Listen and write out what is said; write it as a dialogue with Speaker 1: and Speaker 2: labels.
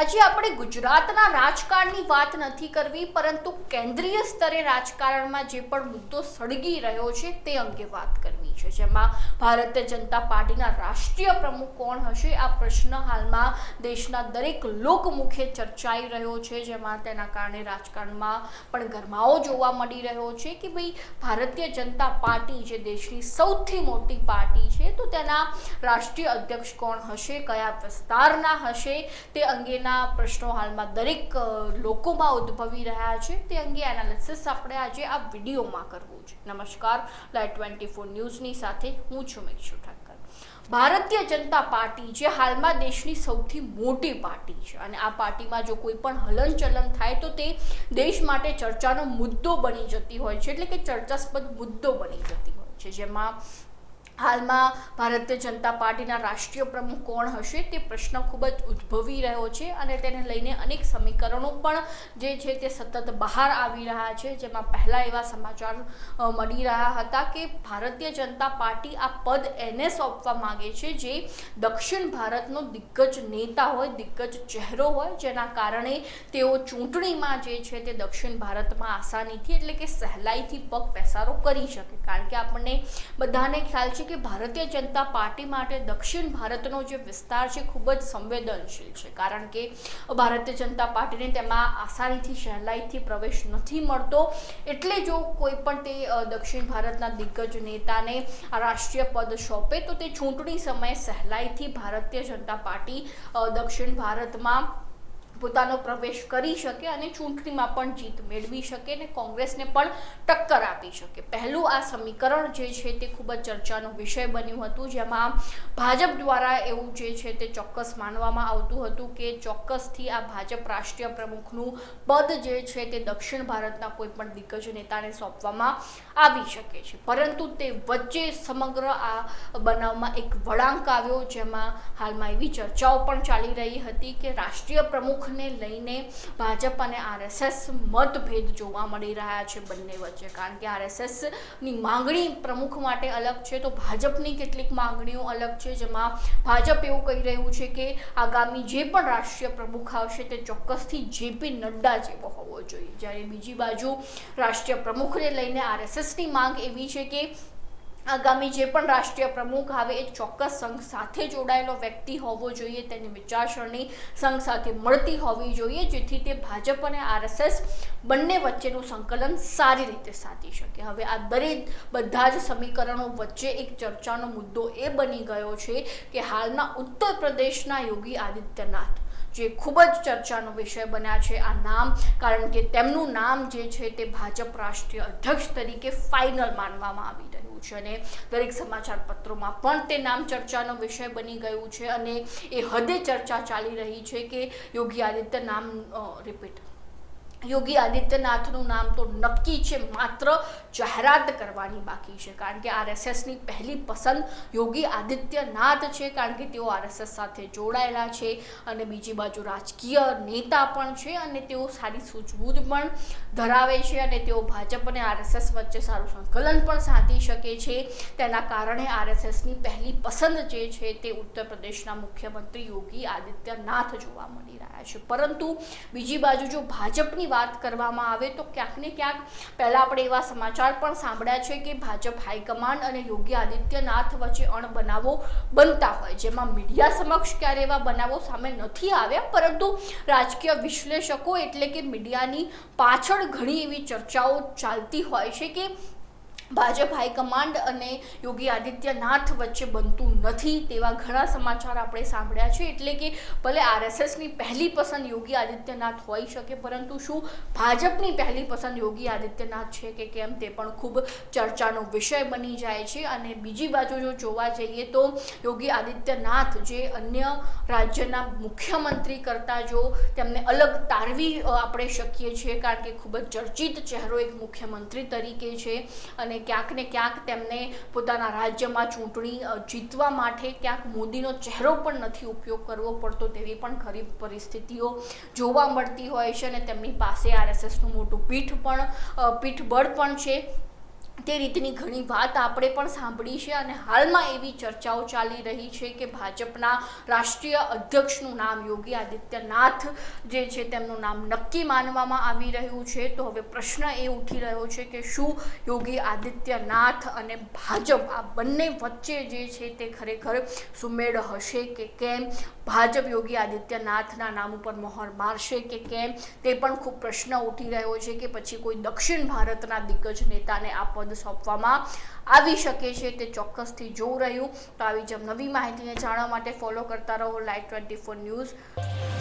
Speaker 1: આજે આપણે ગુજરાતના રાજકારણની વાત નથી કરવી, પરંતુ કેન્દ્રીય સ્તરે રાજકારણમાં જે પણ મુદ્દો સળગી રહ્યો છે તે અંગે વાત કરવી. છે. જેમાં ભારતીય જનતા પાર્ટીના રાષ્ટ્રીય પ્રમુખ કોણ હશે? આ પ્રશ્ન હાલમાં દેશના દરેક લોકમુખે ચર્ચાઈ રહ્યો છે. જેમાં તેના કારણે રાજકારણમાં પણ ગરમાવો જોવા મળી રહ્યો છે કે ભાઈ ભારતીય જનતા પાર્ટી જે દેશની સૌથી મોટી પાર્ટી છે, તો તેના રાષ્ટ્રીય અધ્યક્ષ કોણ હશે? કયા વિસ્તારના હશે? તે અંગેના પ્રશ્નો હાલમાં દરેક લોકોમાં ઉદ્ભવી રહ્યા છે. તે અંગે એનાલિસિસ આપણે આજે આ વિડીયોમાં કરવું છે. નમસ્કાર. લાઈટ ટ્વેન્ટી ફોર ન્યૂઝની સાથે હું છું મિક્ષુ ઠાકર ભારતીય જનતા પાર્ટી જે હાલમાં દેશની સૌથી મોટી પાર્ટી છે અને આ પાર્ટીમાં જો કોઈ પણ હલનચલન થાય તો તે દેશ માટે ચર્ચાનો મુદ્દો બની જતી હોય છે, એટલે કે ચર્ચાસ્પદ મુદ્દો બની જતી હોય છે, જેમાં હાલમાં ભારતીય જનતા પાર્ટીના રાષ્ટ્રીય પ્રમુખ કોણ હશે તે પ્રશ્ન ખૂબ જ ઉદ્ભવી રહ્યો છે અને તેને લઈને અનેક સમીકરણો પણ જે છે તે સતત બહાર આવી રહ્યા છે. જેમાં પહેલાં એવા સમાચાર મળી રહ્યા હતા કે ભારતીય જનતા પાર્ટી આ પદ એને સોંપવા માગે છે જે દક્ષિણ ભારતનો દિગ્ગજ નેતા હોય, દિગ્ગજ ચહેરો હોય, જેના કારણે તેઓ ચૂંટણીમાં જે છે તે દક્ષિણ ભારતમાં આસાનીથી એટલે કે સહેલાઈથી પગ પેસારો કરી શકે. કારણ કે આપણને બધાને ખ્યાલ છે કે ભારતીય જનતા પાર્ટી માટે દક્ષિણ ભારતનો જે વિસ્તાર છે, ખૂબ જ સંવેદનશીલ છે. કારણ કે ભારતીય જનતા પાર્ટીને તેમાં આસાનીથી, સહેલાઈથી પ્રવેશ નથી મળતો. એટલે જો કોઈ પણ તે દક્ષિણ ભારતના દિગ્ગજ નેતાને આ રાષ્ટ્રીય પદ સોંપે, તો તે ચૂંટણી સમયે સહેલાઈથી ભારતીય જનતા પાર્ટી દક્ષિણ ભારતમાં પોતાનો પ્રવેશ કરી શકે અને ચૂંટણીમાં પણ જીત મેળવી શકે અને કોંગ્રેસને પણ ટક્કર આપી શકે. પહેલું આ સમીકરણ જે છે તે ખૂબ જ ચર્ચાનો વિષય બન્યું હતું, જેમાં ભાજપ દ્વારા એવું જે છે તે ચોક્કસ માનવામાં આવતું હતું કે ચોક્કસથી આ ભાજપ રાષ્ટ્રીય પ્રમુખનું પદ જે છે તે દક્ષિણ ભારતના કોઈ પણ દિગ્ગજ નેતાને સોંપવામાં આવી શકે છે. પરંતુ તે વચ્ચે સમગ્ર આ બનાવમાં એક વળાંક આવ્યો, જેમાં હાલમાં એવી ચર્ચાઓ પણ ચાલી રહી હતી કે રાષ્ટ્રીય પ્રમુખને લઈને ભાજપ અને આરએસએસ મતભેદ જોવા મળી રહ્યા છે બંને વચ્ચે. કારણ કે આરએસએસની માંગણી પ્રમુખ માટે અલગ છે, તો ભાજપની કેટલીક માંગણીઓ અલગ છે, જેમાં ભાજપ એવું કહી રહ્યું છે કે આગામી જે પણ રાષ્ટ્રીય પ્રમુખ આવશે તે ચોક્કસથી જેપી નડ્ડા જેવો હોવો જોઈએ. જ્યારે બીજી બાજુ રાષ્ટ્રીય પ્રમુખને લઈને આરએસએસની માંગ એવી છે કે આગામી જે પણ રાષ્ટ્રીય પ્રમુખ આવે, એ ચોક્કસ સંઘ સાથે જોડાયેલો વ્યક્તિ હોવો જોઈએ, તેની વિચારસરણી સંઘ સાથે મળતી હોવી જોઈએ, જેથી તે ભાજપ અને આરએસએસ બંને વચ્ચેનું સંકલન સારી રીતે સાધી શકે. હવે આ દરેક બધા જ સમીકરણો વચ્ચે એક ચર્ચાનો મુદ્દો એ બની ગયો છે કે હાલના ઉત્તર પ્રદેશના યોગી આદિત્યનાથ, જે ખૂબ જ ચર્ચાનો વિષય બન્યા છે આ નામ, કારણ કે તેમનું નામ જે છે તે ભાજપ રાષ્ટ્રીય અધ્યક્ષ તરીકે ફાઇનલ માનવામાં આવી રહ્યું છે અને દરેક સમાચાર પત્રોમાં પણ તે નામ ચર્ચાનો વિષય બની ગયું છે અને એ હદે ચર્ચા ચાલી રહી છે કે યોગી આદિત્ય નામ રિપીટ યોગી આદિત્યનાથનું નામ તો નક્કી છે, માત્ર જાહેરાત કરવાની બાકી છે. કારણ કે આરએસએસની પહેલી પસંદ યોગી આદિત્યનાથ છે, કારણ કે તેઓ આરએસએસ સાથે જોડાયેલા છે અને બીજી બાજુ રાજકીય નેતા પણ છે અને તેઓ સારી સૂઝબૂઝ પણ ધરાવે છે અને તેઓ ભાજપ અને આરએસએસ વચ્ચે સારું સંકલન પણ સાધી શકે છે. તેના કારણે આરએસએસની પહેલી પસંદ જે છે તે ઉત્તર પ્રદેશના મુખ્યમંત્રી યોગી આદિત્યનાથ જોવા મળી રહ્યા છે. પરંતુ બીજી બાજુ જો ભાજપની વાત કરવામાં આવે તો ક્યાંક ને ક્યાંક પહેલાં આપણે એવા સમાચાર પણ સાંભળ્યા છે કે ભાજપ હાઈકમાન્ડ અને યોગી આદિત્યનાથ વચ્ચે અણબનાવો બનતા હોય. જેમાં મીડિયા સમક્ષ ક્યારે એવા બનાવો સામે નથી આવ્યા, પરંતુ રાજકીય વિશ્લેષકો એટલે કે મીડિયાની પાછળ ઘણી એવી ચર્ચાઓ ચાલતી હોય છે કે ભાજપ હાઈકમાન્ડ અને યોગી આદિત્યનાથ વચ્ચે બનતું નથી તેવા ઘણા સમાચાર આપણે સાંભળ્યા છે. એટલે કે ભલે આરએસએસની પહેલી પસંદ યોગી આદિત્યનાથ હોઈ શકે, પરંતુ શું ભાજપની પહેલી પસંદ યોગી આદિત્યનાથ છે કે કેમ તે પણ ખૂબ ચર્ચાનો વિષય બની જાય છે. અને બીજી બાજુ જો જોવા જઈએ તો યોગી આદિત્યનાથ જે અન્ય રાજ્યના મુખ્યમંત્રી કરતાં જો તેમને અલગ તારવી આપણે શકીએ છીએ, કારણ કે ખૂબ જ ચર્ચિત ચહેરો એક મુખ્યમંત્રી તરીકે છે. અને ક્યાંક ને ક્યાંક તેમને પોતાના રાજ્યમાં ચૂંટણી જીતવા માટે ક્યાંક મોદીનો ચહેરો પણ નથી ઉપયોગ કરવો પડતો તેવી પણ ખરી પરિસ્થિતિઓ જોવા મળતી હોય છે અને તેમની પાસે આરએસએસનું મોટું પીઠ પણ પીઠબળ પણ છે. તે રીતની ઘણી વાત આપણે પણ સાંભળી છે અને હાલમાં એવી ચર્ચાઓ ચાલી રહી છે કે ભાજપના રાષ્ટ્રીય અધ્યક્ષનું નામ યોગી આદિત્યનાથ જે છે તેમનું નામ નક્કી માનવામાં આવી રહ્યું છે. તો હવે પ્રશ્ન એ ઉઠી રહ્યો છે કે શું યોગી આદિત્યનાથ અને ભાજપ આ બંને વચ્ચે જે છે તે ખરેખર સુમેળ હશે કે કેમ? ભાજપ યોગી આદિત્યનાથના નામ ઉપર મહોર મારશે કે કેમ? તે પણ ખૂબ પ્રશ્ન ઉઠી રહ્યો છે કે પછી કોઈ દક્ષિણ ભારતના દિગ્ગજ નેતાને આ પદ સોંપવામાં આવી શકે છે તે ચોક્કસથી જોવું રહ્યું. તો આવી જ નવી માહિતીને જાણવા માટે ફોલો કરતા રહો લાઈવ ટ્વેન્ટી ફોર ન્યૂઝ